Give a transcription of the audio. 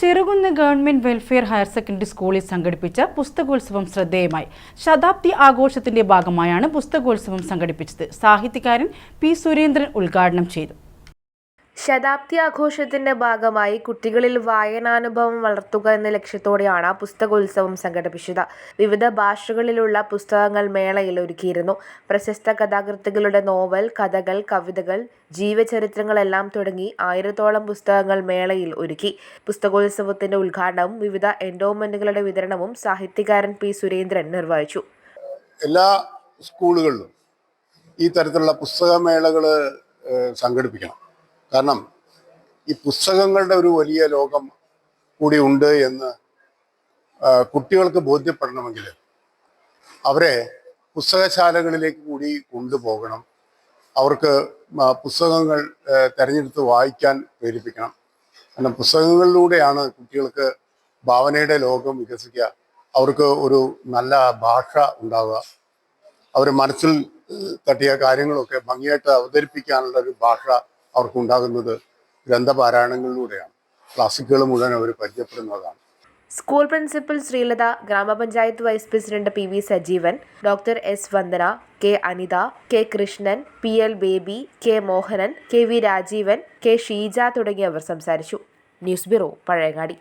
Cherukunnu government welfare higher secondary സ്കൂളിൽ സംഘടിപ്പിച്ച പുസ്തകോത്സവം ശ്രദ്ധേയമായി. ശതാബ്ദി ആഘോഷത്തിന്റെ ഭാഗമായാണ് പുസ്തകോത്സവം സംഘടിപ്പിച്ചത്. സാഹിത്യകാരൻ പി സുരേന്ദ്രൻ ഉദ്ഘാടനം ചെയ്തു. ശതാബ്ദി ആഘോഷത്തിന്റെ ഭാഗമായി കുട്ടികളിൽ വായനാനുഭവം വളർത്തുക എന്ന ലക്ഷ്യത്തോടെയാണ് പുസ്തകോത്സവം സംഘടിപ്പിച്ചത്. വിവിധ ഭാഷകളിലുള്ള പുസ്തകങ്ങൾ മേളയിൽ ഒരുക്കിയിരുന്നു. പ്രശസ്ത കഥാകൃത്തുക്കളുടെ നോവൽ കഥകൾ കവിതകൾ ജീവചരിത്രങ്ങളെല്ലാം തുടങ്ങി ആയിരത്തോളം പുസ്തകങ്ങൾ മേളയിൽ ഒരുക്കി. പുസ്തകോത്സവത്തിന്റെ ഉദ്ഘാടനവും വിവിധ എൻഡോമെന്റുകളുടെ വിതരണവും സാഹിത്യകാരൻ പി. സുരേന്ദ്രൻ നിർവഹിച്ചു. എല്ലാ സ്കൂളുകളിലും ഈ തരത്തിലുള്ള പുസ്തകമേളകൾ സംഘടിപ്പിക്കണം. കാരണം ഈ പുസ്തകങ്ങളുടെ ഒരു വലിയ ലോകം കൂടി ഉണ്ട് എന്ന് കുട്ടികൾക്ക് ബോധ്യപ്പെടണമെങ്കിൽ അവരെ പുസ്തകശാലകളിലേക്ക് കൂടി കൊണ്ടുപോകണം. അവർക്ക് പുസ്തകങ്ങൾ തിരഞ്ഞെടുത്ത് വായിക്കാൻ പ്രേരിപ്പിക്കണം. കാരണം പുസ്തകങ്ങളിലൂടെയാണ് കുട്ടികൾക്ക് ഭാവനയുടെ ലോകം വികസിക്കുക. അവർക്ക് ഒരു നല്ല ഭാഷ ഉണ്ടാവുക. അവർ മനസ്സിൽ തട്ടിയ കാര്യങ്ങളൊക്കെ ഭംഗിയായിട്ട് അവതരിപ്പിക്കാനുള്ള ഒരു ഭാഷ അവർക്ക് ഉണ്ടാകുന്നത് ഗ്രന്ഥപാരായണങ്ങളിലൂടെയാണ്. ക്ലാസിക്കുകൾ മുഴുവൻ അവർ പരിചയപ്പെടുന്നതാണ്. സ്കൂൾ പ്രിൻസിപ്പൽ ശ്രീലത ഗ്രാമപഞ്ചായത്ത് vice president P V Sajeevan doctor S Vandana K Anitha K Krishnan P L Baby K Mohanan K V Rajeevan K Sheeja തുടങ്ങിയവർ സംസാരിച്ചു. News bureau Pazhayangadi.